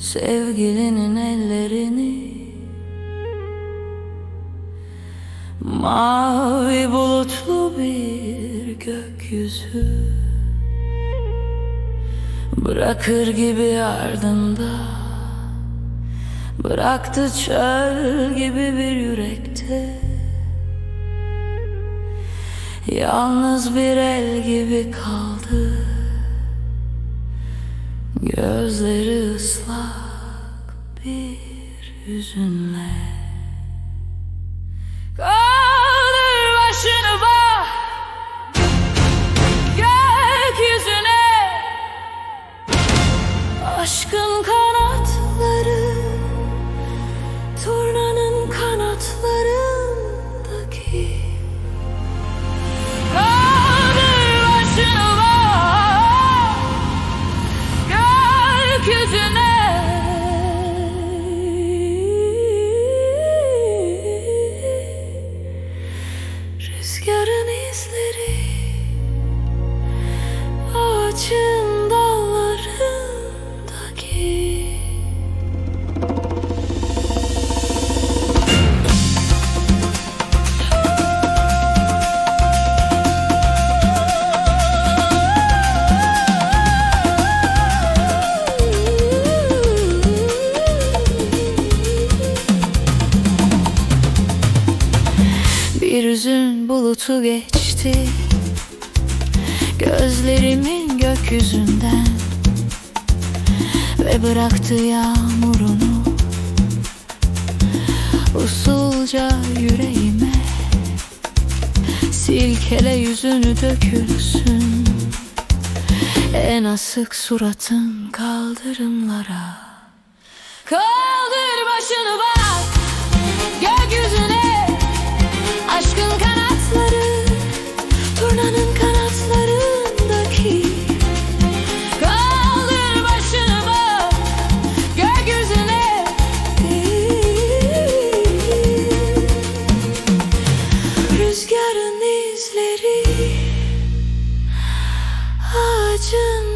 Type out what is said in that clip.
sevgilinin ellerini Mavi bulutlu bir gökyüzü Bırakır gibi ardında Bıraktı çöl gibi bir yürekte. Yalnız bir el gibi kaldı Gözleri ıslak bir hüzünle. Kaldır başını bak Gökyüzüne. Aşkın kanatları Turnanın kanatlarındaki Rüzgarın izleri Bir üzün bulutu geçti. Gözlerimin gökyüzünden Ve bıraktı yağmurunu. Usulca yüreğime Silkele yüzünü dökülsün. En asık suratın kaldırımlara. Kaldır başını bak 这